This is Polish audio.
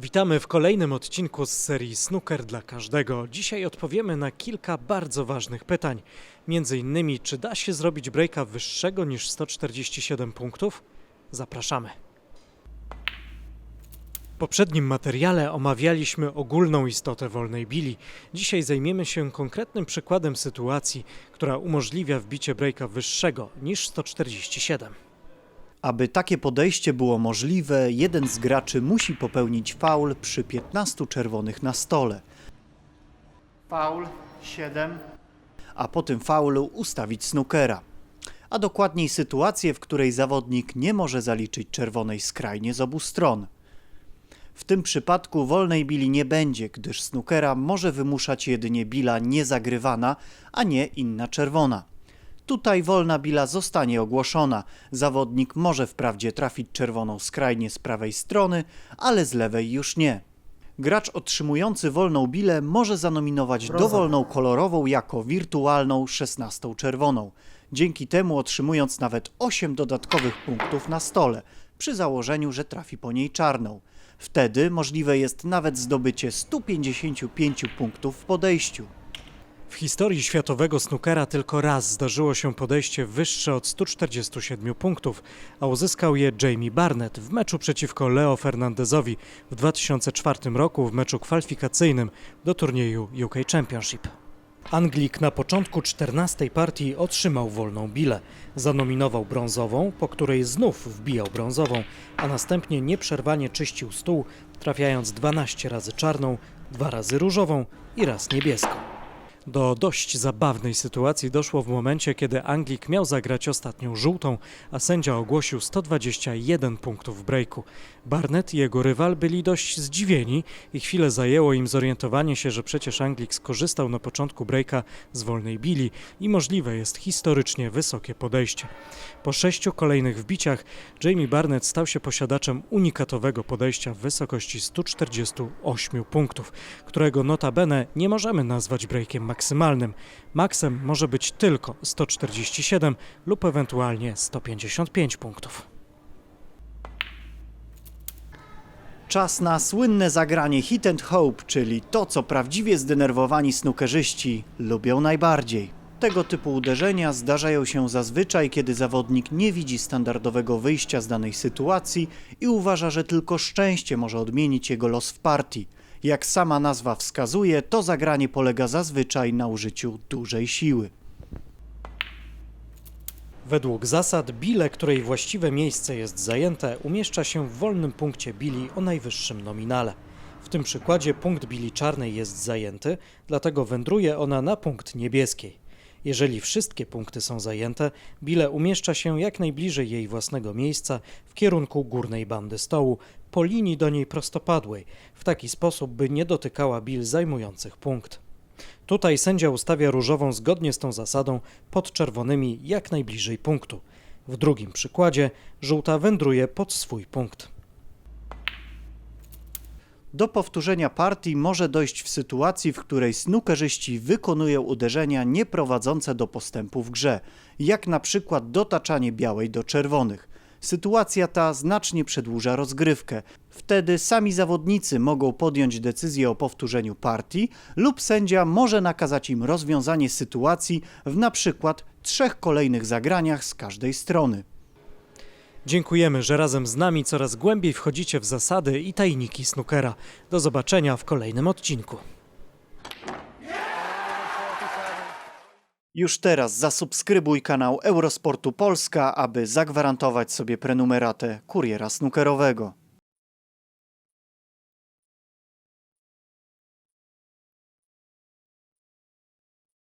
Witamy w kolejnym odcinku z serii Snooker dla każdego. Dzisiaj odpowiemy na kilka bardzo ważnych pytań. Między innymi, czy da się zrobić breaka wyższego niż 147 punktów? Zapraszamy. W poprzednim materiale omawialiśmy ogólną istotę wolnej bili. Dzisiaj zajmiemy się konkretnym przykładem sytuacji, która umożliwia wbicie breaka wyższego niż 147. Aby takie podejście było możliwe, jeden z graczy musi popełnić faul przy 15 czerwonych na stole, Faul 7. a po tym faulu ustawić snookera. A dokładniej sytuację, w której zawodnik nie może zaliczyć czerwonej skrajnie z obu stron. W tym przypadku wolnej bili nie będzie, gdyż snookera może wymuszać jedynie bila niezagrywana, a nie inna czerwona. Tutaj wolna bila zostanie ogłoszona. Zawodnik może wprawdzie trafić czerwoną skrajnie z prawej strony, ale z lewej już nie. Gracz otrzymujący wolną bilę może zanominować dowolną kolorową jako wirtualną 16 czerwoną. Dzięki temu otrzymując nawet 8 dodatkowych punktów na stole, przy założeniu, że trafi po niej czarną. Wtedy możliwe jest nawet zdobycie 155 punktów w podejściu. W historii światowego snookera tylko raz zdarzyło się podejście wyższe od 147 punktów, a uzyskał je Jamie Barnett w meczu przeciwko Leo Fernandezowi w 2004 roku w meczu kwalifikacyjnym do turnieju UK Championship. Anglik na początku 14 partii otrzymał wolną bilę. Zanominował brązową, po której znów wbijał brązową, a następnie nieprzerwanie czyścił stół, trafiając 12 razy czarną, dwa razy różową i raz niebieską. Do dość zabawnej sytuacji doszło w momencie, kiedy Anglik miał zagrać ostatnią żółtą, a sędzia ogłosił 121 punktów w breaku. Barnett i jego rywal byli dość zdziwieni i chwilę zajęło im zorientowanie się, że przecież Anglik skorzystał na początku breaka z wolnej bili i możliwe jest historycznie wysokie podejście. Po sześciu kolejnych wbiciach Jamie Barnett stał się posiadaczem unikatowego podejścia w wysokości 148 punktów, którego notabene nie możemy nazwać breakiem maksymalnym. Maksem może być tylko 147 lub ewentualnie 155 punktów. Czas na słynne zagranie hit and hope, czyli to, co prawdziwie zdenerwowani snookerzyści lubią najbardziej. Tego typu uderzenia zdarzają się zazwyczaj, kiedy zawodnik nie widzi standardowego wyjścia z danej sytuacji i uważa, że tylko szczęście może odmienić jego los w partii. Jak sama nazwa wskazuje, to zagranie polega zazwyczaj na użyciu dużej siły. Według zasad bile, której właściwe miejsce jest zajęte, umieszcza się w wolnym punkcie bili o najwyższym nominale. W tym przykładzie punkt bili czarnej jest zajęty, dlatego wędruje ona na punkt niebieskiej. Jeżeli wszystkie punkty są zajęte, bile umieszcza się jak najbliżej jej własnego miejsca w kierunku górnej bandy stołu, po linii do niej prostopadłej, w taki sposób, by nie dotykała bil zajmujących punkt. Tutaj sędzia ustawia różową zgodnie z tą zasadą pod czerwonymi jak najbliżej punktu. W drugim przykładzie żółta wędruje pod swój punkt. Do powtórzenia partii może dojść w sytuacji, w której snookerzyści wykonują uderzenia nie prowadzące do postępu w grze, jak na przykład dotaczanie białej do czerwonych. Sytuacja ta znacznie przedłuża rozgrywkę. Wtedy sami zawodnicy mogą podjąć decyzję o powtórzeniu partii lub sędzia może nakazać im rozwiązanie sytuacji w na przykład trzech kolejnych zagraniach z każdej strony. Dziękujemy, że razem z nami coraz głębiej wchodzicie w zasady i tajniki snookera. Do zobaczenia w kolejnym odcinku. Już teraz zasubskrybuj kanał Eurosportu Polska, aby zagwarantować sobie prenumeratę kuriera snookerowego.